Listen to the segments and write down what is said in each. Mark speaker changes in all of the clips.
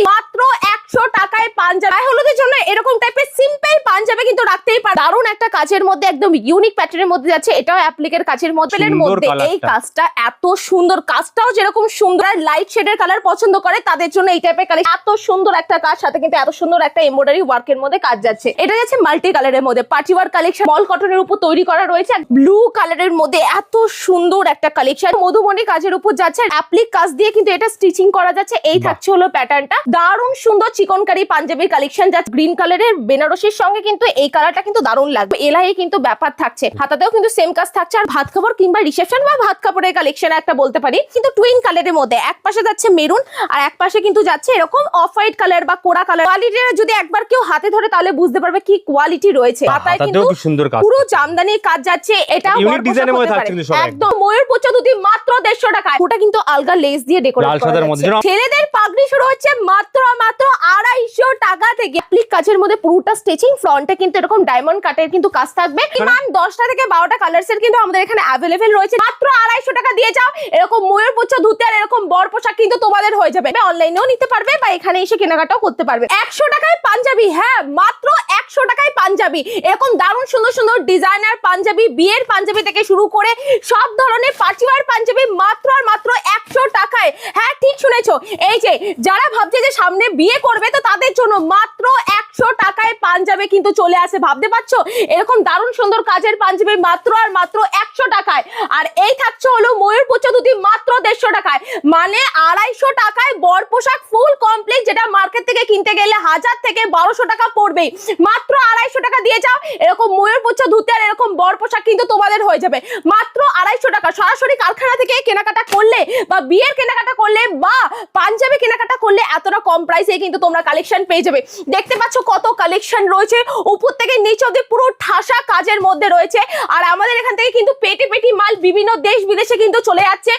Speaker 1: পাঞ্জাবি মাত্র একশো টাকায় পাঞ্জাবি। গায়ে হলুদের জন্য এরকম টাইপের সিম্পল পাঞ্জাবি কিন্তু রাখতেই পারে দারুণ একটা কাজের মধ্যে একদম ইউনিক প্যাটার্নের মধ্যে যাচ্ছে। এটাও অ্যাপ্লিকের কাজের মধ্যে। এর মধ্যে এই কাজটা এত সুন্দর কাজটাও যেরকম সুন্দর লাইট শেডের কালার পছন্দ করে তাদের জন্য এই টাইপের কালার এত সুন্দর একটা কাজ সাথে কিন্তু এত সুন্দর একটা এমব্রয়ডারি ওয়ার্কের মধ্যে কাজ যাচ্ছে। এটা যাচ্ছে মাল্টি কালারের মধ্যে। পার্টি ওয়ার কালেকশন মল কটনের উপর তৈরি করা রয়েছে ব্লু কালারের মধ্যে এত সুন্দর একটা কালেকশন মধুমণি কাজের উপর যাচ্ছে অ্যাপ্লিক কাজ দিয়ে কিন্তু এটা স্টিচিং করা যাচ্ছে। এই থাকছে হলো প্যাটার্নটা দারুণ সুন্দর চিকনকারি পাঞ্জাবির কালেকশন যাচ্ছে গ্রিন কালারের বেনারসির সঙ্গে কিন্তু এই কালারটা কিন্তু দারুণ লাগবে। এলাই কিন্তু ব্যাপার থাকছে। হাতাতেও কিন্তু সেম কাজ থাকছে। আর ভাত খাবার কিংবা রিসেপশন বা ভাত কাপড়ের কালেকশন একটা বলতে পারি। কিন্তু টুইন কালারের মধ্যে এক পাশে যাচ্ছে মেরুন আর এক পাশে কিন্তু যাচ্ছে এরকম অফ হোয়াইট কালার বা কোড়া কালার কোয়ালিটির যদি একবার কেউ হাতে ধরে তাহলে বুঝতে পারবে কি কোয়ালিটি রয়েছে।
Speaker 2: হাতাতেও
Speaker 1: কিন্তু পুরো জামদানির কাজ যাচ্ছে। এটা
Speaker 2: একদম।
Speaker 1: ময়ূর পোচা দুটি মাত্র দেড়শো টাকায়। ওটা কিন্তু আলগা লেস দিয়ে ডেকোরেট করা ছেলেদের পাগড়ি শুরু হচ্ছে মাত্র মাত্র আড়াইশো টাকা থেকে অ্যাপ্লিক কাজের মধ্যে পুরোটা স্টিচিং ফ্রন্টে কিন্তু এরকম ডায়মন্ড কাটের কিন্তু কাজ থাকবে। কিমান দশটা থেকে বারোটা কালার্স এর কিন্তু আমাদের এখানে অ্যাভেলেবেল রয়েছে। মাত্র আড়াইশো টাকা দিয়ে যাও। এরকম ময়ূর পোচা ধুতে আর এরকম বর পোশাক কিন্তু তোমাদের হয়ে যাবে। অনলাইনেও নিতে পারবে বা এখানে এসে কেনাকাটাও করতে পারবে। একশো টাকায় পাঞ্জাবি হ্যাঁ মাত্র একশো টাকায় পাঞ্জাবি। এরকম দারুণ সুন্দর সুন্দর ডিজাইনার পাঞ্জাবি বিয়ের পাঞ্জাবি থেকে শুরু করে সব ধরনের পার্টিওয়ার পাঞ্জাবি মাত্র আর মাত্র একশো টাকায়। হ্যাঁ ঠিক শুনেছো? এই যে, যারা ভাবছে যে সামনে বিয়ে করবে, তো তাদের জন্য মাত্র একশো টাকায় পাঞ্জাবে কিন্তু চলে আসে, ভাবতে পারছ? এরকম দারুণ সুন্দর কাজের পাঞ্জাবি মাত্র আর মাত্র একশো টাকায়। আর এই থাকছে হলো ময়ূর পোচা দুটি মাত্র দেড়শো টাকায়। মানে আড়াইশো টাকায় বর পোশাক ফুল কমপ্লিট যেটা মার্কেট থেকে কিনতে গেলে হাজার থেকে বারোশো টাকা পড়বেই। মাত্র আড়াইশো টাকা দিয়ে যাও, এরকম ময়ূর পোচা ধুতে আর এরকম বর পোশাক কিন্তু তোমাদের হয়ে যাবে। মাত্র আড়াইশো টাকা। সরাসরি কারখানা থেকে কেনাকাটা করলে বা বিয়ের কেনাকাটা করলে বা পাঞ্জাবি কেনাকাটা করলে এতটা কম প্রাইসে কিন্তু তোমরা কালেকশন পেয়ে যাবে। দেখতে পাচ্ছ কত কালেকশন রয়েছে। উপর থেকে নিচ অব্দি পুরো ঠাসা কাজের মধ্যে রয়েছে। আর আমাদের এখান থেকে কিন্তু পেটি পেটি মাল বিভিন্ন দেশ বিদেশে কিন্তু চলে যাচ্ছে।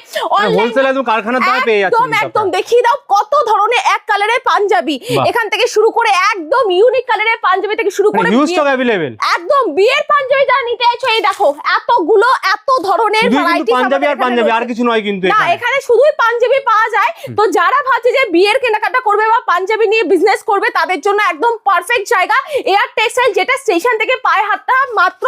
Speaker 2: একদম কারখানার দামে পেয়ে যাচ্ছে
Speaker 1: একদম একদম। দেখিয়ে দাও কত ধরনের এক কালারের পাঞ্জাবি। এখান থেকে শুরু করে একদম ইউনিক কালারের পাঞ্জাবি থেকে শুরু করে
Speaker 2: হিউজ
Speaker 1: বিয়ে-
Speaker 2: স্টক অ্যাভেলেবেল
Speaker 1: একদম বিয়ের পাঞ্জাবি যা নিতে চাইছো এই দেখো এতগুলো এত ধরনের varieties
Speaker 2: পাঞ্জাবি আর পাঞ্জাবি আর কিছু নয় কিন্তু
Speaker 1: না
Speaker 2: এখানে।
Speaker 1: শুধুই পাঞ্জাবি পাওয়া যায়। তো যারা ভাবছে যে বিয়ের কেনাকাটা করবে বা পাঞ্জাবি নিয়ে বিজনেস করবে তাদের জন্য একদম পারফেক্ট জায়গা এয়ার টেক্সটাইল যেটা স্টেশন থেকে পায়ে হাতটা মাত্র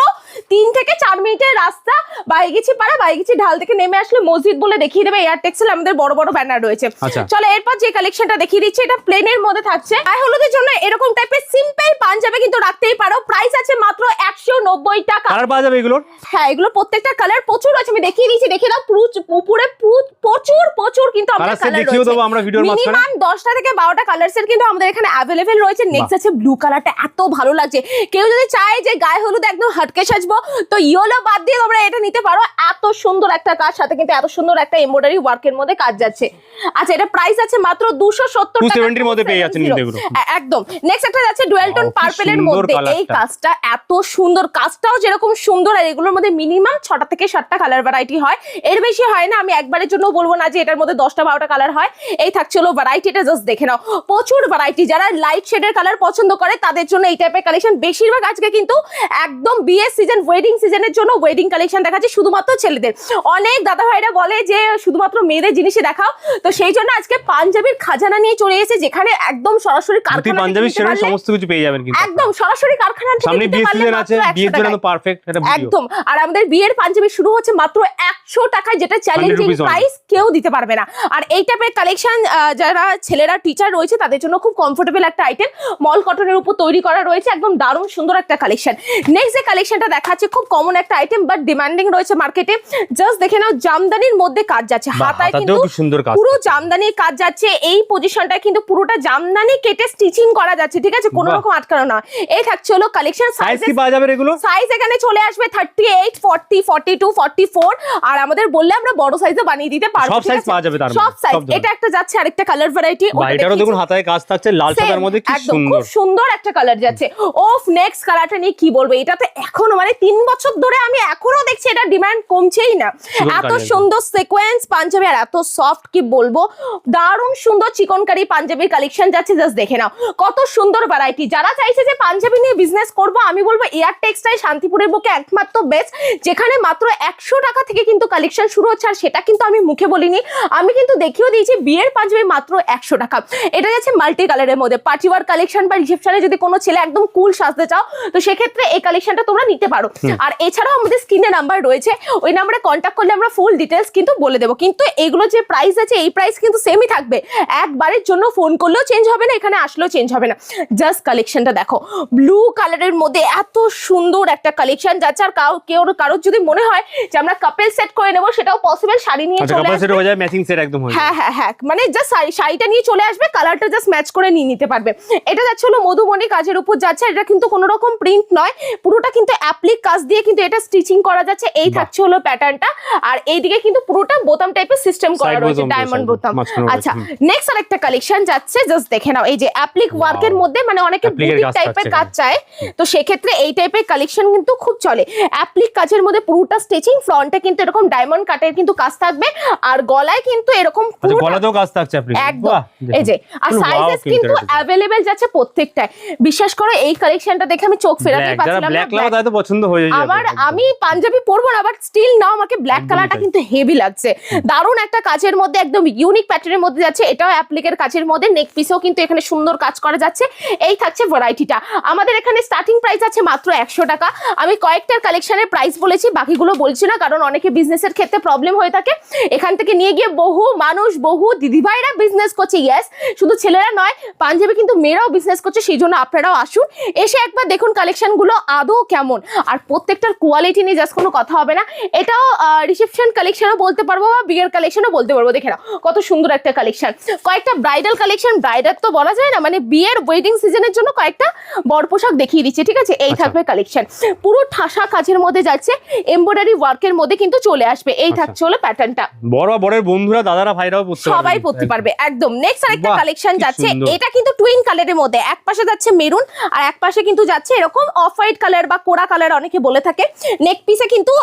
Speaker 1: তিন থেকে চার মিনিটের রাস্তা। বাইগিছি পাড়া বাইগিছি ঢাল থেকে নেমে আসলে মসজিদ বলে দেখিয়ে দেবে এয়ার টেক্সটাইল আমাদের বড় বড় ব্যানার রয়েছে।
Speaker 2: আচ্ছা।
Speaker 1: চলো এরপর যে কালেকশনটা দেখিয়ে দিচ্ছি এটা প্লেনের মধ্যে থাকছে। গায়ে হলুদের জন্য এরকম টাইপের সিম্পল পাঞ্জাবি কিন্তু রাখতেই পারো। প্রাইস আছে মাত্র একশো নব্বই টাকা।
Speaker 2: কালার পাওয়া যাবে এগুলোর?
Speaker 1: হ্যাঁ এগুলো প্রত্যেকটা কালার প্রচুর আছে আমি দেখিয়ে দিচ্ছি দেখে দাও পুরো- উপরে পুরো- প্রচুর প্রচুর কিন্তু আমাদের
Speaker 2: কালার দেখিয়েও দেবো আমরা ভিডিওর মাঝখানে।
Speaker 1: মিনিমাম দশটা থেকে বারোটা কালার সেট কিন্তু আমাদের এখানে অ্যাভেলেবেল রয়েছে। নেক্সট আছে ব্লু কালারটা এত ভালো লাগছে। কেউ যদি চায় যে গায়ে হলুদ একদম হাটকে সাজবো তো ইয়েলো বাদ দিয়ে তোমরা এটা নিতে পারো। এত সুন্দর একটা কাজ সাথে কিন্তু এত সুন্দর একটা এমব্রয়ডারি ওয়ার্কের মধ্যে কাজ যাচ্ছে। আচ্ছা এটা প্রাইস আছে মাত্র দুশো সত্তর
Speaker 2: 270 এর মধ্যে পেয়ে যাচ্ছেন।
Speaker 1: একদম। নেক্সট একটা যাচ্ছে ডুয়েল টোন পার্পেলের
Speaker 2: সুন্দর
Speaker 1: মধ্যে। এই কাজটা এত সুন্দর কাজটাও যেরকম সুন্দর আর এগুলোর মধ্যে মিনিমাম ছটা থেকে সাতটা কালার ভ্যারাইটি হয়। এর বেশি হয় না আমি একবারের জন্য বলব না যে এটার মধ্যে দশটা বারোটা কালার হয়। এই থাকছে হলো ভ্যারাইটিটা জাস্ট দেখে নাও। প্রচুর ভ্যারাইটি যারা লাইট শেডের কালার পছন্দ করে তাদের জন্য এই টাইপের কালেকশন বেশিরভাগ আজকে কিন্তু একদম বিয়ের সিজন ওয়েডিং সিজনের জন্য ওয়েডিং কালেকশন দেখাচ্ছে শুধুমাত্র ছেলেদের। অনেক দাদা ভাইরা বলে যে শুধুমাত্র মেয়েদের জিনিসই দেখাও। তো সেই জন্য আজকে পাঞ্জাবির খাজানা নিয়ে চলে এসেছে যেখানে একদম সরাসরি কারখানা
Speaker 2: পাঞ্জাবি সমস্ত কিছু পেয়ে যাবেন কিন্তু
Speaker 1: একদম সরাসরি কারখানা থেকে
Speaker 2: সামনে
Speaker 1: নিতে
Speaker 2: সিজন আছে বিয়ের জন্য পারফেক্ট
Speaker 1: একদম আর আমাদের বিয়ের পাঞ্জাবি শুরু হচ্ছে মাত্র একশো টাকায় যেটা চ্যালেঞ্জিং প্রাইস কেউ দিতে পারবে না। আর এই টাইপের কালেকশন যারা ছেলেরা টিচার রয়েছে তাদের জন্য খুব কমফোর্টেবল একটা আইটেম মল কটনের উপর তৈরি করা রয়েছে একদম দারুণ সুন্দর একটা কালেকশন নেক্সট যে কালেকশনটা দেখাচ্ছে খুব কমন একটা আইটেম বাট ডিমান্ডিং রয়েছে মার্কেটে জাস্ট দেখে নাও জামদানির মধ্যে কাজ যাচ্ছে। হাতায় কিন্তু পুরো জামদানির কাজ যাচ্ছে। এই পজিশনটা কিন্তু পুরোটা জামদানি কেটে স্টিচিং করা যাচ্ছে ঠিক আছে? কোনো রকম আটকানো না এই থাকছে হলো কালেকশন
Speaker 2: সাইজ কি পাওয়া যাবে এগুলো?
Speaker 1: সাইজ এখানে চলে আসবে thirty eight forty forty two forty four আর আমাদের বললে আমরা বড় সাইজে বানিয়ে দিতে পারব
Speaker 2: সব
Speaker 1: আছে?
Speaker 2: পাওয়া যাবে তার
Speaker 1: সব সাইজ এটা একটা যাচ্ছে আরেকটা কালার ভ্যারাইটি
Speaker 2: এটারও দেখুন হাতায় কাজ থাকছে লাল সাদার মধ্যে কি সুন্দর
Speaker 1: খুব সুন্দর। একটা কালার যাচ্ছে। ওফ নেক্সট কালারটা নিয়ে কি বলব এটা তো এখনও মানে তিন বছর ধরে আমি এখনও দেখছি এটা ডিমান্ড কমছেই না। এত সুন্দর সিকোয়েন্স পাঞ্জাবি আর এত সফট কি বলব? দারুণ সুন্দর চিকনকারি পাঞ্জাবির কালেকশন যাচ্ছে জাস্ট দেখে নাও। কত সুন্দর ভ্যারাইটি যারা চাইছে যে পাঞ্জাবি নিয়ে বিজনেস করব আমি বলব এয়ার টেক্সটাইল শান্তিপুরের বুকে একমাত্র বেস্ট যেখানে মাত্র একশো টাকা থেকে কিন্তু কালেকশন শুরু হচ্ছে আর সেটা কিন্তু আমি মুখে বলিনি। আমি কিন্তু দেখিয়েও দিয়েছি বিয়ের পাঞ্জাবি মাত্র একশো টাকা। এটা যাচ্ছে মাল্টি কালারের মধ্যে। পার্টি ওয়ার কালেকশন বা রিসেপশনে যদি কোনো ছেলে একদম কুল সাজতে চাও তো সেক্ষেত্রে এই কালেকশনটা তোমরা নিতে পারো। আর এছাড়াও আমাদের স্ক্রিনে নাম্বার রয়েছে। ওই নাম্বারে কন্ট্যাক্ট করলে আমরা ফুল ডিটেলস কিন্তু বলে দেবো। কিন্তু এগুলো যে প্রাইস আছে এই প্রাইস কিন্তু সেমই থাকবে। একবারের জন্য ফোন করলেও চেঞ্জ হবে না এখানে আসলেও চেঞ্জ হবে না। জাস্ট কালেকশনটা দেখো। ব্লু কালারের মধ্যে এত সুন্দর একটা কালেকশন যাচ্ছে আর কাউ কেউ কারোর যদি মনে হয় যে আমরা কাপেল সেট করে নেব সেটাও পসিবল শাড়ি নিয়ে
Speaker 2: আচ্ছা
Speaker 1: চলে আসবে
Speaker 2: সেট হয়ে যায় ম্যাচিং সেট একদম হয়ে যায়
Speaker 1: হ্যাঁ হ্যাঁ হ্যাঁ মানে জাস্ট শাড়ি শাড়িটা নিয়ে চলে আসবে কালারটা জাস্ট ম্যাচ করে নিয়ে নিতে পারবে। এটা যাচ্ছে হলো মধুমণি কাজের উপর যাচ্ছে এটা কিন্তু কোনো রকম প্রিন্ট নয় পুরোটা কিন্তু অ্যাপ্লিক কাজ দিয়ে কিন্তু এটা স্টিচিং করা যাচ্ছে এই থাকছে হলো প্যাটার্নটা আর এইদিকে কিন্তু পুরোটা বোতাম টাইপের সিস্টেম করা রয়েছে ডায়মন্ড বোতাম। আচ্ছা নেক্সট আরেকটা কালেকশন যাচ্ছে জাস্ট দেখে নাও এই যে অ্যাপ্লিক. ওয়ার্কের মধ্যে মানে অনেকে বুটিক টাইপের কাজ চায় তো সেক্ষেত্রে এই টাইপের কালেকশন কিন্তু খুব চলে। অ্যাপ্লিক কাজের মধ্যে পুরোটা স্টিচিং ফ্রন্টে কিন্তু এরকম ডায়মন্ড কাটের কিন্তু কাজ থাকবে আর গলায় কিন্তু এরকম
Speaker 2: আচ্ছা গলাতেও কাজ থাকছে আপনি
Speaker 1: একদম। এই যে আর সাইজেস
Speaker 2: কিন্তু।
Speaker 1: অ্যাভেলেবেল যাচ্ছে বিশ্বাস করো এই কালেকশনটা দেখে আমি চোখ ফেরাতে পারছিলাম না।
Speaker 2: ব্ল্যাক তো পছন্দ হয়ে যাবে
Speaker 1: আমার আমি পাঞ্জাবি পরবো না বাট স্টিল নাও আমাকে ব্ল্যাক কালারটা কিন্তু হেভি লাগছে। দারুণ একটা কাজের মধ্যে একদম ইউনিক প্যাটার্নের মধ্যে যাচ্ছে। এটাও অ্যাপ্লিকের কাজের মধ্যে নেক পিসেও কিন্তু এখানে সুন্দর কাজ করা যাচ্ছে। এই থাকছে ভ্যারাইটিটা আমাদের এখানে স্টার্টিং প্রাইস আছে মাত্র একশো টাকা। আমি কয়েকটার কালেকশনের প্রাইস বলেছি বাকিগুলো বলছি না কারণ অনেকে বিজনেসের ক্ষেত্রে প্রবলেম হয়ে থাকে। এখান থেকে নিয়ে গিয়ে বহু মানুষ বহু দিদিভাইরা বিজনেস করছে ইয়েস শুধু ছেলেরা নয় পাঞ্জাবি কিন্তু মেয়েরাও বিজনেস করছে সেই জন্য আপনারাও আসুন। এসে একবার দেখুন কালেকশনগুলো আদৌ কেমন। আর প্রত্যেকটার কোয়ালিটি নিয়ে জাস্ট কোনো কথা হবে না। এটাও রিসেপশন কালেকশনও বলতে পারব বা বিয়ের কালেকশনও বলতে পারব। দেখে নাও কত সুন্দর একটা কালেকশন কয়েকটা ব্রাইডাল কালেকশন ব্রাইডাল তো বলা যায় না মানে বিয়ের ওয়েডিং সিজনের জন্য কয়েকটা বড় পোশাক দেখিয়ে দিচ্ছে ঠিক আছে? এই
Speaker 2: আচ্ছা।
Speaker 1: থাকবে কালেকশন পুরো ঠাসা কাজের মধ্যে যাচ্ছে এমব্রয়ডারি ওয়ার্কের মধ্যে কিন্তু চলে আসবে। এই
Speaker 2: আচ্ছা।
Speaker 1: থাকছে হলো প্যাটার্নটা
Speaker 2: বড় বড়ের বন্ধুরা দাদারা ভাইরাও পড়তে পারবে।
Speaker 1: সবাই পড়তে পারবে একদম। নেক্সট আরেকটা কালেকশন যাচ্ছে। এটা কিন্তু টুইন কালারের মধ্যে। এক পাশে যাচ্ছে মেরুন আর এক পাশে কিন্তু যাচ্ছে এরকম অফ হোয়াইট কালার বা কোড়া কালার অনেকে বলে থাকে। নেক পিসে কিন্তু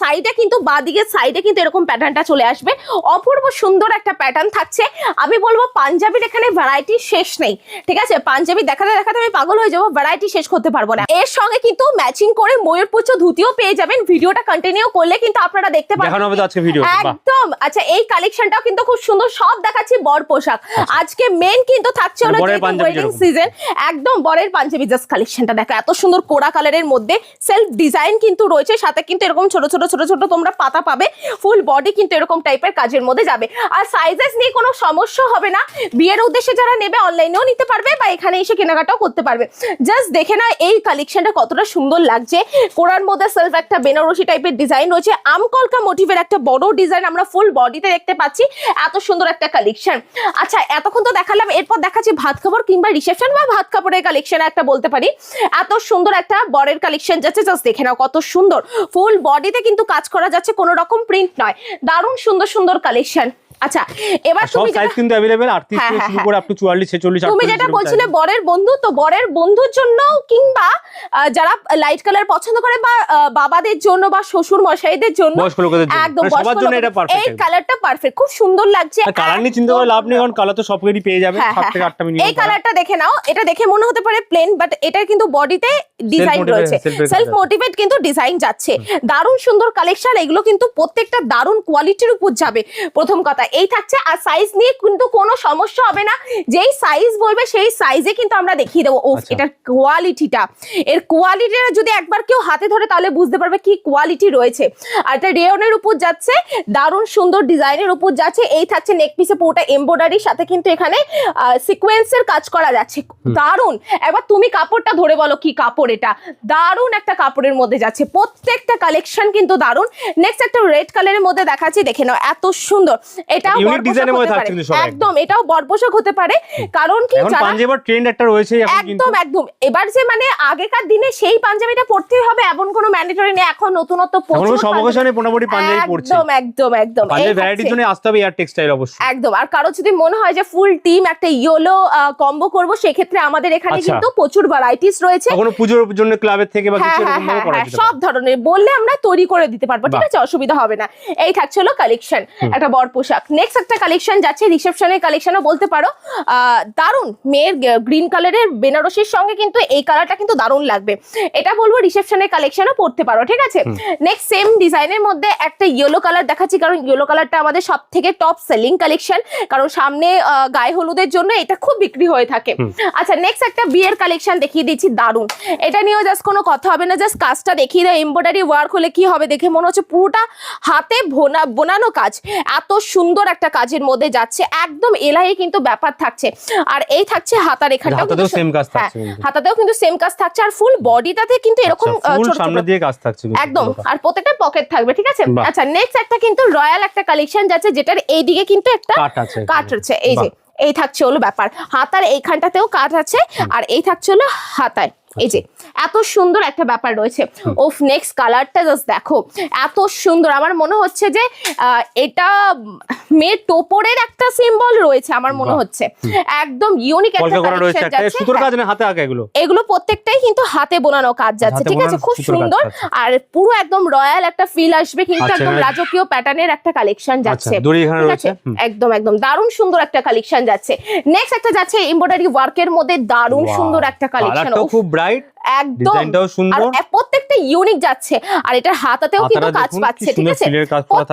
Speaker 1: সাইডে কিন্তু বাদিকের সাইডে কিন্তু এরকম প্যাটার্নটা চলে আসবে। অপূর্ব সুন্দর একটা প্যাটার্ন থাকছে। আমি বলব পাঞ্জাবির এখানে ভ্যারাইটি শেষ নেই। ঠিক আছে? পাঞ্জাবি দেখাতে দেখাতে আমি পাগল হয়ে যাব। ভ্যারাইটি শেষ করতে পারব না। এর সঙ্গে কিন্তু ম্যাচিং করে ময়ূরপুচ্ছ ধুতিও পেয়ে যাবেন। ভিডিওটা কন্টিনিউ করলে কিন্তু আপনারা দেখতে পাবেন
Speaker 2: দেখানো হবে আজকে ভিডিও
Speaker 1: একদম। আচ্ছা এই কালেকশনটাও কিন্তু খুব সুন্দর। সব দেখাচ্ছি বর পোশাক। আজকে মেন কিন্তু থাকছে হলো ওয়েডিং সিজন একদম বরের পাঞ্জাবি জাস্ট কালেকশনটা দেখো। এত সুন্দর কোড়া কালারের মধ্যে সেলফ ডিজাইন কিন্তু রয়েছে। সাথে কিন্তু এরকম ছোট ছোট ছোট ছোট তোমরা পাতা পাবে। ফুল বডি কিন্তু এরকম টাইপের কাজের মধ্যে যাবে। আর সাইজেস নিয়ে কোনো সমস্যা হবে না। বিয়ের উদ্দেশ্যে যারা নেবে অনলাইনেও নিতে পারবে বা এখানে এসে কেনাকাটাও করতে পারবে। জাস্ট দেখে না এই কালেকশনটা কতটা সুন্দর লাগছে। কোড়ার মধ্যে সেলফ একটা বেনারসি টাইপের ডিজাইন রয়েছে আমকলকা মোটিভের একটা বড় ডিজাইন আমরা ফুল বডিতে দেখতে পাচ্ছি। এত সুন্দর একটা কালেকশন আচ্ছা এতক্ষণ তো দেখালাম, এরপর দেখাচ্ছি ভাত খাবার কিংবা রিসেপশন বা ভাত খাবারের কালেকশন একটা বলতে পারি। এত সুন্দর একটা বরের কালেকশন যাচ্ছে জাস্ট দেখে নাও কত সুন্দর। ফুল বডিতে কিন্তু কাজ করা যাচ্ছে, কোনো রকম প্রিন্ট নয়। দারুণ সুন্দর সুন্দর কালেকশন আচ্ছা এবার তুমি
Speaker 2: সাইজ কিন্তু অ্যাভেলেবেল 38
Speaker 1: হ্যাঁ,
Speaker 2: থেকে
Speaker 1: হ্যাঁ,
Speaker 2: শুরু
Speaker 1: হ্যাঁ।
Speaker 2: করে আপ টু 44 46
Speaker 1: তুমি যেটা বলছিলে বরের বন্ধু তো বরের বন্ধুর জন্য কিংবা যারা লাইট কালার পছন্দ করে বা বাবাদের জন্য বা শ্বশুর মশাইদের জন্য
Speaker 2: বয়স্ক লোকেদের জন্য।
Speaker 1: একদম
Speaker 2: মানে সবার জন্য এটা
Speaker 1: এই কালারটা পারফেক্ট খুব সুন্দর লাগছে।
Speaker 2: কালার নিয়ে চিন্তা করে লাভ নেই কারণ কালার তো পেয়ে যাবে
Speaker 1: হ্যাঁ,
Speaker 2: 7
Speaker 1: হ্যাঁ,
Speaker 2: থেকে
Speaker 1: হ্যাঁ।
Speaker 2: 8টা মিনিমাম
Speaker 1: এই কালারটা দেখে নাও এটা দেখে মনে হতে পারে প্লেন বাট এটার কিন্তু বডিতে ডিজাইন রয়েছে। সেলফ মোটিভেট কিন্তু ডিজাইন যাচ্ছে। দারুণ সুন্দর কালেকশন এগুলো কিন্তু প্রত্যেকটা দারুণ কোয়ালিটির উপর যাবে। প্রথম কথা এই থাকছে আর সাইজ নিয়ে কিন্তু কোনো সমস্যা হবে না। যেই সাইজ বলবে সেই সাইজে কিন্তু আমরা দেখিয়ে দেবো। ও
Speaker 2: আচ্ছা।
Speaker 1: এটার কোয়ালিটিটা এর কোয়ালিটিটা যদি একবার কেউ হাতে ধরে তাহলে বুঝতে পারবে কি কোয়ালিটি রয়েছে। আর এটা রেয়নের উপর যাচ্ছে দারুণ সুন্দর ডিজাইনের উপর যাচ্ছে। এই থাকছে নেক পিসে পুরোটা এমব্রয়ডারির সাথে কিন্তু এখানে সিকোয়েন্সের কাজ করা যাচ্ছে। দারুণ! একবার তুমি কাপড়টা ধরে বলো কি কাপড় এটা। দারুণ একটা কাপড়ের মধ্যে যাচ্ছে। প্রত্যেকটা কালেকশন কিন্তু দারুণ। নেক্সট একটা রেড কালারের মধ্যে দেখাচ্ছি দেখে নাও এত সুন্দর। এটাও
Speaker 2: design এর মধ্যে থাকছে কিন্তু সব একদম।
Speaker 1: এটাও বরপোশাক হতে পারে। কারণ কি যারা
Speaker 2: পাঞ্জাবের ট্রেন্ড একটা রয়েছে
Speaker 1: একদম একদম। এবার যে মানে আগেকার দিনে সেই পাঞ্জাবিটা পড়তেই হবে এমন কোনো ম্যান্ডেটরি নেই। এখন নতুনত্ব প্রচুর
Speaker 2: সব অকেশনে মোটামুটি পাঞ্জাবি পড়ছে
Speaker 1: একদম একদম একদম।
Speaker 2: পাঞ্জাবি ভ্যারাইটির জন্য আসতে হবে এয়ার টেক্সটাইল অবশ্যই।
Speaker 1: একদম। আর কারও যদি মনে হয় যে ফুল টিম একটা ইয়েলো কম্বো করব সেক্ষেত্রে আমাদের এখানে
Speaker 2: আচ্ছা।
Speaker 1: কিন্তু প্রচুর ভ্যারাইটিস রয়েছে।
Speaker 2: কখনো পুজোর জন্য ক্লাবের থেকে বা
Speaker 1: হ্যাঁ
Speaker 2: কিছু
Speaker 1: হ্যাঁ
Speaker 2: এরকম
Speaker 1: হ্যাঁ
Speaker 2: করা
Speaker 1: সব ধরনের। বললে আমরা তৈরি করে দিতে পারব। ঠিক আছে? অসুবিধা হবে না। এই থাকছে হলো কালেকশন একটা বর পোশাক নেক্সট একটা কালেকশন যাচ্ছে রিসেপশনের কালেকশনও বলতে পারো। দারুণ মেয়ের গ্রিন কালারের বেনারসির সঙ্গে কিন্তু এই কালারটা কিন্তু দারুণ লাগবে। এটা বলব রিসেপশনের কালেকশনও পড়তে পারো ঠিক আছে? নেক্সট সেম ডিজাইনের মধ্যে একটা ইয়েলো কালার দেখাচ্ছি কারণ ইয়েলো কালারটা আমাদের সব থেকে টপ সেলিং কালেকশন কারণ সামনে গায়ে হলুদের জন্য এটা খুব বিক্রি হয়ে থাকে। আচ্ছা নেক্সট একটা বিয়ের কালেকশন দেখিয়ে দিচ্ছি দারুণ। এটা নিয়েও জাস্ট কোনো কথা হবে না জাস্ট কাজটা দেখিয়ে দেয়। এমব্রয়ডারি ওয়ার্ক হলে কি হবে দেখে মনে হচ্ছে পুরোটা হাতে বোনা বোনানো কাজ। এত সুন্দর একটা কাজের মধ্যে যাচ্ছে। একদম এলাই কিন্তু ব্যাপার থাকছে। আর এই থাকছে হাতার এখানটাও
Speaker 2: হাতাতেও
Speaker 1: কিন্তু
Speaker 2: সেম কাজ
Speaker 1: হ্যাঁ,
Speaker 2: থাকছে।
Speaker 1: হাতাতেও কিন্তু সেম কাজ থাকছে। আর ফুল বডিটাতে কিন্তু এরকম
Speaker 2: আচ্ছা,
Speaker 1: ছোট ছোট
Speaker 2: সামনে দিয়ে কাজ থাকছে
Speaker 1: একদম। আর প্রত্যেকটা পকেট থাকবে ঠিক আছে? আচ্ছা নেক্সট একটা কিন্তু রয়্যাল একটা কালেকশন যাচ্ছে যেটার এইদিকে কিন্তু একটা
Speaker 2: কাট আছে
Speaker 1: কাট আছে এই যে এই থাকছে হলো ব্যাপার। হাতার এইখানটাতেও কাট আছে আর এই থাকছে হলো হাতায়। এই যে এত সুন্দর একটা ব্যাপার রয়েছে। ওফ নেক্সট কালারটা জাস্ট দেখো। এত সুন্দর। আমার মনে হচ্ছে যে এটা মেয়ের টোপরের একটা সিম্বল রয়েছে আমার মনে হচ্ছে। একদম ইউনিক একটা কালেকশন যাচ্ছে।
Speaker 2: সুতোর। কাজ না হাতে আঁকা এগুলো?
Speaker 1: এগুলো প্রত্যেকটাই কিন্তু হাতে বোনানো কাজ যাচ্ছে। ঠিক আছে খুব সুন্দর। আর পুরো একদম রয়্যাল একটা ফিল আসবে কিন্তু
Speaker 2: আচ্ছা,
Speaker 1: একদম রাজকীয় প্যাটার্নের একটা কালেকশন
Speaker 2: আচ্ছা
Speaker 1: যাচ্ছে। ঠিক আছে? একদম একদম। দারুণ সুন্দর একটা কালেকশন যাচ্ছে। নেক্সট একটা যাচ্ছে এমব্রয়ডারি ওয়ার্কের মধ্যে দারুণ সুন্দর একটা কালেকশন
Speaker 2: খুব right?
Speaker 1: একদম।
Speaker 2: ডিজাইনটাও সুন্দর।
Speaker 1: এ- প্রত্যেকটা ইউনিক যাচ্ছে। আর এটার হাতাতেও কিন্তু কাজ পাচ্ছে ঠিক আছে?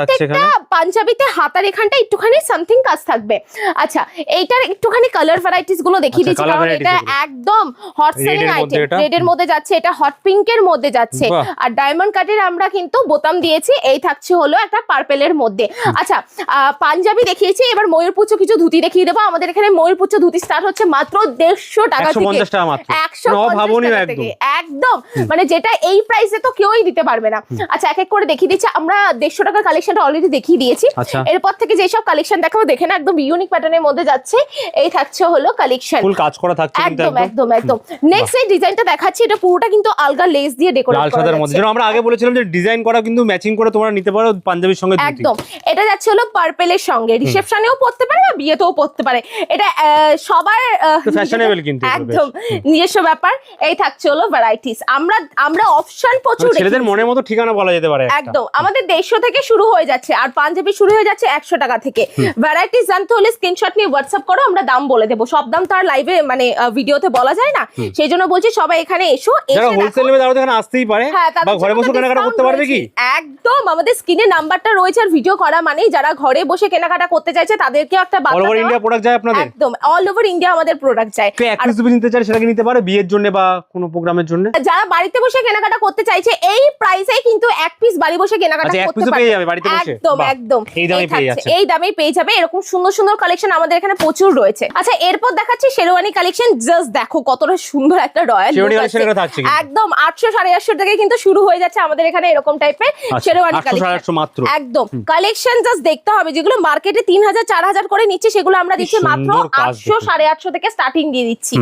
Speaker 1: প্রত্যেকটা পাঞ্জাবিতে হাতার এখানটা একটুখানি সামথিং কাজ থাকবে। আচ্ছা এইটার একটুখানি কালার ভ্যারাইটিসগুলো দেখিয়ে
Speaker 2: আচ্ছা,
Speaker 1: দিচ্ছি কারণ এটা একদম হট সেলিং
Speaker 2: মধ্যে
Speaker 1: আইটেম রেড এর মধ্যে যাচ্ছে এটা হট পিঙ্কের মধ্যে যাচ্ছে। আর ডায়মন্ড কাটের আমরা কিন্তু বোতাম দিয়েছি এই থাকছে হলো একটা পার্পেলের মধ্যে। আচ্ছা আহ, পাঞ্জাবি দেখিয়েছি এবার ময়ূরপুচ্ছ কিছু ধুতি দেখিয়ে দেবো। আমাদের এখানে ময়ূরপুচ্ছ ধুতি স্টার্ট হচ্ছে মাত্র দেড়শো টাকা
Speaker 2: একশো
Speaker 1: থেকে।
Speaker 2: একদম।
Speaker 1: থেকে একদম। মানে যেটা এই প্রাইসে তো কেউই দিতে পারবে না। আচ্ছা এক এক করে দেখিয়ে দিচ্ছি। আমরা দেড়শো টাকার কালেকশনটা অলরেডি দেখিয়ে দিয়েছি।
Speaker 2: আচ্ছা।
Speaker 1: এরপর থেকে যেসব কালেকশন দেখাবো দেখে না একদম ইউনিক প্যাটার্নের মধ্যে যাচ্ছে। এই থাকছে হলো কালেকশন
Speaker 2: ফুল কাজ করা থাকছে
Speaker 1: একদম একদম? একদম নেক্সট এই ডিজাইনটা দেখাচ্ছি এটা পুরোটা কিন্তু আলগা লেস দিয়ে ডেকোরেট করা
Speaker 2: সাদার মধ্যে। যেন আমরা আগে বলেছিলাম যে ডিজাইন করা কিন্তু ম্যাচিং করে তোমরা নিতে পারো পাঞ্জাবির সঙ্গে
Speaker 1: একদম। এটা যাচ্ছে হলো পার্পেলের সঙ্গে। রিসেপশনেও পড়তে পারে বা বিয়েতেও পড়তে পারে। এটা সবার আহ,
Speaker 2: কিন্তু
Speaker 1: একদম নিজস্ব ব্যাপার। এই থাকছে হলো ভ্যারাইটিস আমরা আমরা অপশন প্রচুর
Speaker 2: মানে ছেলেদের। মনের মতো ঠিকানা বলা যেতে পারে
Speaker 1: একদম। আমাদের দেড়শো থেকে শুরু হয়ে যাচ্ছে আর পাঞ্জাবি শুরু হয়ে যাচ্ছে একশো টাকা থেকে। ভ্যারাইটিস জানতে হলে স্ক্রিনশট নিয়ে হোয়াটসঅ্যাপ করো আমরা দাম বলে দেবো। সব দাম তো আর লাইভে মানে ভিডিওতে বলা যায় না। সেই জন্য বলছি সবাই এখানে এসো
Speaker 2: যারা হোলসেল নেবে তারা এখানে আসতেই পারে
Speaker 1: হ্যাঁ,
Speaker 2: বা ঘরে বসে কেনাকাটা করতে পারবে কি?
Speaker 1: একদম আমাদের স্ক্রিনে নাম্বারটা রয়েছে আর ভিডিও করা মানেই যারা ঘরে বসে কেনাকাটা করতে চাইছে তাদেরকেও একটা
Speaker 2: অল ওভার ইন্ডিয়া প্রোডাক্ট যায় আপনাদের?
Speaker 1: একদম অল ওভার ইন্ডিয়া আমাদের প্রোডাক্ট যায়।
Speaker 2: এক
Speaker 1: আর
Speaker 2: পিস নিতে চায় সেটা কি নিতে পারে বিয়ের জন্য বা কোনো প্রোগ্রামের জন্য?
Speaker 1: যারা বাড়িতে বসে কেনাকাটা করতে চাইছে এই প্রাইসে কিন্তু এক পিস বাড়ি বসে কেনাকাটা
Speaker 2: আচ্ছা,
Speaker 1: করতে পারবে? একদম একদম।
Speaker 2: এই দামেই পেয়ে যাচ্ছে।
Speaker 1: এই দামেই পেয়ে যাবে। এরকম সুন্দর সুন্দর কালেকশন আমাদের এখানে প্রচুর রয়েছে। আচ্ছা এরপর দেখাচ্ছি শেরওয়ানি কালেকশন জাস্ট দেখো কতটা সুন্দর একটা রয়্যাল একদম আটশো সাড়ে আটশো থেকে কিন্তু শুরু হয়ে যাচ্ছে আমাদের এখানে এরকম টাইপের
Speaker 2: আচ্ছা,
Speaker 1: শেরওয়ানি কালেকশন
Speaker 2: 800 মাত্র।
Speaker 1: একদম। কালেকশন জাস্ট দেখতে হবে যেগুলো মার্কেটে তিন হাজার চার হাজার করে নিচ্ছে সেগুলো আমরা দিচ্ছি মাত্র আটশো। সাড়ে আটশো থেকে স্টার্টিং দিয়ে দিচ্ছি।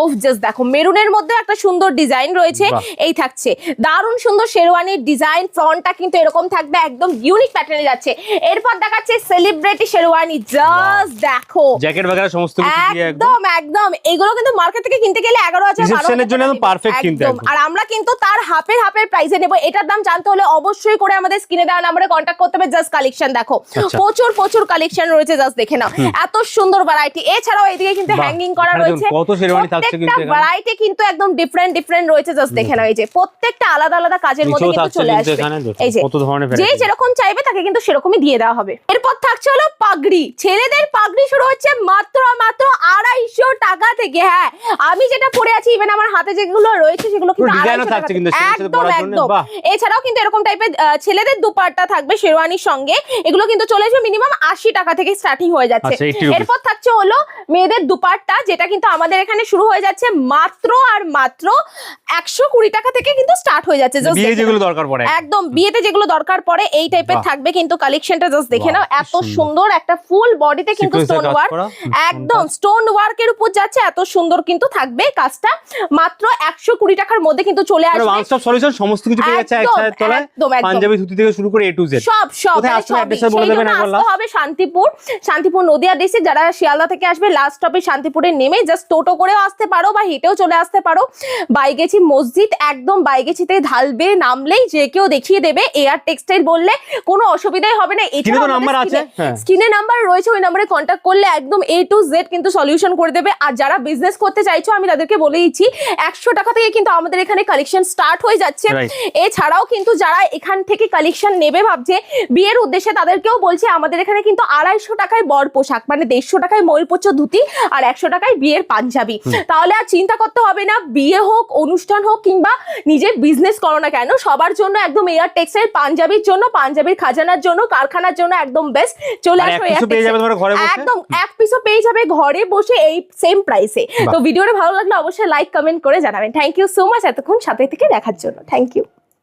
Speaker 1: ওফ জাস্ট দেখো মেরুনের মধ্যে একটা সুন্দর ডিজাইন রয়েছে এই থাকছে। দারুণ সুন্দর শেরওয়ানির ডিজাইন ফ্রন্টটা কিন্তু এরকম থাকবে একদম ইউনিক প্যাটার্নে যাচ্ছে। এরপর দেখাচ্ছে সেলিব্রিটি শেরওয়ানি জাস্ট দেখো।
Speaker 2: জ্যাকেট বাগেরা সমস্ত কিছু দিয়ে একদম।
Speaker 1: একদম এগুলো কিন্তু মার্কেট থেকে কিনতে গেলে এগারো হাজার
Speaker 2: Reception এর জন্য একদম perfect কিন্তু একদম।
Speaker 1: আর আমরা কিন্তু তার হাফের হাফের প্রাইসে নেব। এটার দাম জানতে হলে অবশ্যই করে আমাদের স্ক্রিনে দেওয়া নাম্বারে কন্ট্যাক্ট করতে হবে। জাস্ট কালেকশন দেখো।
Speaker 2: আচ্ছা।
Speaker 1: প্রচুর প্রচুর কালেকশন রয়েছে জাস্ট দেখে নাও। এত সুন্দর ভ্যারাইটি এছাড়াও এদিকে কিন্তু হ্যাঙ্গিং করা রয়েছে।
Speaker 2: কত শেরওয়ানি থাকছে কিন্তু।
Speaker 1: ভ্যারাইটি কিন্তু একদম ডিফারেন্ট ডিফারেন্ট ডিফারেন্ট রয়েছে জাস্ট দেখে নাও। এই যে প্রত্যেকটা আলাদা আলাদা কাজের মধ্যে কিন্তু চলে আসবে। এই যে
Speaker 2: কত ধরনের
Speaker 1: যে যেরকম চাইবে তাকে কিন্তু সেরকমই দিয়ে দেওয়া হবে। এরপর থাকছে হলো পাগড়ি। ছেলেদের পাগড়ি শুরু হচ্ছে মাত্র মাত্র আড়াইশো টাকা থেকে। হ্যাঁ আমি যেটা পরে আছি ইভেন আমার হাতে যেগুলো রয়েছে সেগুলো কিন্তু
Speaker 2: পুরো design ও
Speaker 1: 250
Speaker 2: থাকছে
Speaker 1: টাকা
Speaker 2: কিন্তু
Speaker 1: থেকে।
Speaker 2: ছেলেদের সাথে
Speaker 1: একদম একদম। এছাড়াও কিন্তু এরকম টাইপের ছেলেদের দুপাট্টা থাকবে শেরওয়ানির সঙ্গে। এগুলো কিন্তু চলে আসবে মিনিমাম আশি টাকা থেকে স্টার্টিং হয়ে যাচ্ছে।
Speaker 2: আচ্ছা, 80 rupees।
Speaker 1: এরপর থাকছে হলো মেয়েদের দুপাট্টা যেটা কিন্তু আমাদের এখানে শুরু হয়ে যাচ্ছে মাত্র আর মাত্র একশো কুড়ি টাকা থেকে কিন্তু স্টার্ট হয়ে যাচ্ছে
Speaker 2: যেগুলো দরকার পড়ে।
Speaker 1: একদম বিয়েতে যেগুলো দরকার পড়ে এই টাইপের থাকবে কিন্তু কালেকশনটা জাস্ট দেখে নাও। এত সুন্দর। একটা ফুল বডিতে কিন্তু স্টোন ওয়ার্ক একদম স্টোন ওয়ার্কের উপর যাচ্ছে এত সুন্দর কিন্তু থাকবে কাজটা। মাত্র একশো কুড়ি টাকার মধ্যে কিন্তু চলে
Speaker 2: ওয়ান
Speaker 1: আসবে।
Speaker 2: স্টপ সলিউশন সমস্ত কিছু পেয়ে যাচ্ছে তলায়। পাঞ্জাবি ধুতি থেকে শুরু করে এ টু জেড
Speaker 1: সব সব মানে
Speaker 2: হবে?
Speaker 1: সবই।
Speaker 2: address টা বলে দেবেন একবার
Speaker 1: হবে শান্তিপুর শান্তিপুর নদিয়া ডিস্ট্রিক্ট যারা শিয়ালদা থেকে আসবে লাস্ট স্টপে শান্তিপুরে নেমে জাস্ট টোটো করেও আসতে পারো বা হেঁটেও চলে আসতে পারো। বাইগেছি মসজিদ একদম বাইগেছিতে ঢালবে নামলেই যে কেউ দেখিয়ে দেবে। এয়ার টেক্সটাইল বললে কোনো অসুবিধাই হবে না।
Speaker 2: তো নাম্বার আছে? হ্যাঁ।
Speaker 1: স্ক্রিনে নাম্বার রয়েছে ওই নাম্বারে কন্ট্যাক্ট করলে একদম এ টু জেড কিন্তু সলিউশন করে দেবে। আর যারা বিজনেস করতে চাইছো আমি তাদেরকে বলে দিচ্ছি একশো টাকা থেকে কিন্তু আমাদের এখানে কালেকশন স্টার্ট হয়ে যাচ্ছে. এছাড়াও কিন্তু যারা এখান থেকে কালেকশন নেবে ভাবছে বিয়ের উদ্দেশ্যে তাদেরকেও বলছে আমাদের এখানে কিন্তু আড়াইশো টাকায় বর পোশাক মানে দেড়শো টাকায় ময়ূরপোচ্ছ ধুতি আর একশো টাকায় বিয়ের পাঞ্জাবি। তাহলে আর চিন্তা করতে হবে না বিয়ে হোক অনুষ্ঠান হোক কিংবা নিজের বিজনেস করো না কেন সবার জন্য একদম এয়ার টেক্সটাইল পাঞ্জাবির জন্য পাঞ্জাবির খাজানার জন্য কারখানার জন্য একদম বেস্ট চলে
Speaker 2: আসবে
Speaker 1: আসো একদম এক পিসও পেয়ে যাবে ঘরে বসে এই সেম প্রাইসে তো ভিডিওটা ভালো লাগলে অবশ্যই লাইক কমেন্ট করে জানাবেন। থ্যাংক ইউ সো মাচ এতক্ষণ সাথে থেকে দেখার জন্য। Thank you